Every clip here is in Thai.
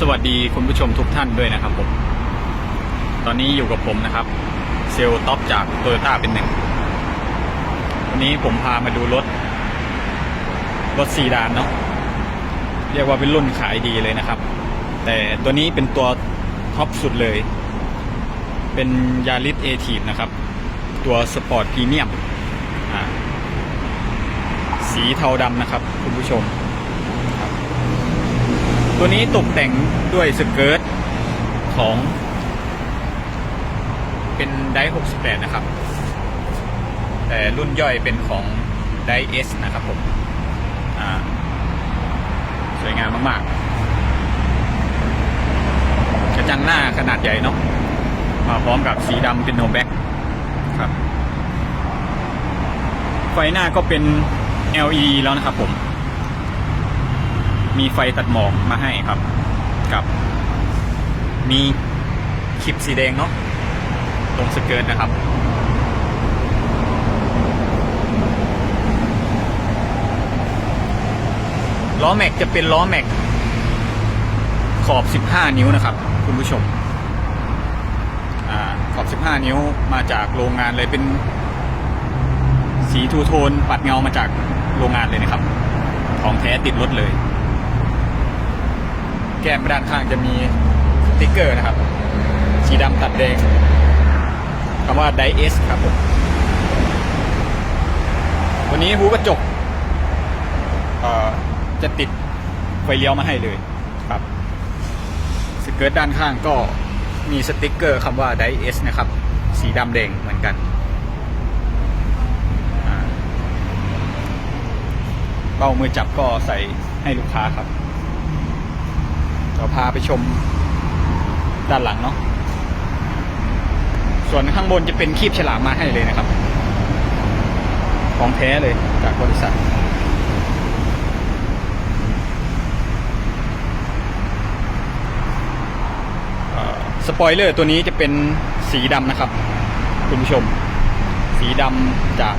สวัสดีคุณผู้ชมทุกท่านด้วยนะครับผมตอนนี้อยู่กับผมนะครับ เซลล์ท็อปจากโตโยต้าเป็นหนึ่งวันนี้ผมพามาดูรถ รถซีดานเนาะเรียกว่าเป็นรุ่นขายดีเลยนะครับ แต่ตัวนี้เป็นตัวท็อปสุดเลย เป็นยาริสเอทีฟนะครับ ตัวสปอร์ตพรีเมียมสีเทาดำนะครับ คุณผู้ชม ตัวนี้ตกแต่งด้วยสเกิร์ตของ เป็นได68 นะครับ แต่รุ่นย่อยเป็นของไดเอสนะครับผมสวยงามมากๆ กระจังหน้าขนาดใหญ่เนาะมาพร้อมกับสีดำเป็นโนแบ็กครับ ไฟหน้าก็เป็น LED แล้วนะครับผม มีไฟตัดหมอกมาให้ครับ กับ มีคลิปสีแดงเนาะตรงสเกิร์ตนะครับล้อแม็กจะเป็นล้อแม็กขอบ 15 นิ้วนะครับ คุณผู้ชมอขอบ 15 นิ้วมาจากโรงงานเลยเป็น สีทูโทนปัดเงามาจากโรงงานเลยนะครับ ของแท้ติดรถเลย แก้มด้านข้างจะมีสติ๊กเกอร์นะครับ สีดำตัดแดงคำว่าไดเอสครับผมวันนี้หูกระจกจะติดไฟเลี้ยวมาให้เลยครับสเกิร์ตด้านข้างก็มีสติ๊กเกอร์คำว่าไดเอสนะครับ สีดำแดงเหมือนกันเบ้ามือจับก็ใส่ให้ลูกค้าครับ เราพาไปชมด้านหลังเนาะส่วนข้างบนจะเป็นคีบฉลามมาให้เลยนะครับ ของแท้เลยจากบริษัท สปอยเลอร์ตัวนี้จะเป็นสีดำนะครับ คุณผู้ชม สีดำจาก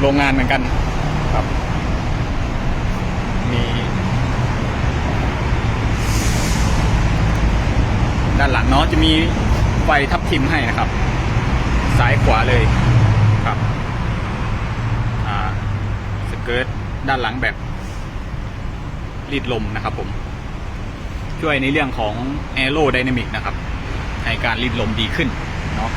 โรงงานเหมือนกันครับ มี ด้านหลังเนาะจะมีไฟทับทิมให้นะครับ ซ้ายขวาเลยครับอ่าสเกิร์ตด้านหลังแบบรีดลมนะครับผม ช่วยในเรื่องของ a e r o d y n a m i c นะครับ ให้การรีดลมดีขึ้นเนาะ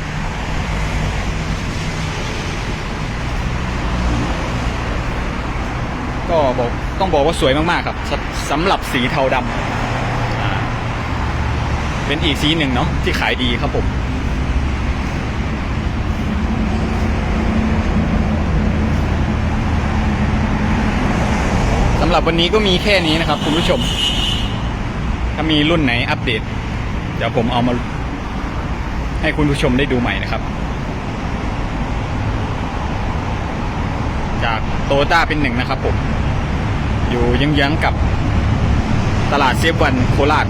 ก็บอกต้องบอกว่าสวยมาก ๆ ครับสสำหรับสีเทาดำ เป็นอีกสีหนึ่งเนาะที่ขายดีครับผมสำหรับวันนี้ก็มีแค่นี้นะครับคุณผู้ชม ถ้ามีรุ่นไหนอัปเดต เดี๋ยวผมเอามาให้คุณผู้ชมได้ดูใหม่นะครับ จากโตต้าเป็นหนึ่งนะครับผม อยู่ยังๆกับตลาดเซฟวันโคราช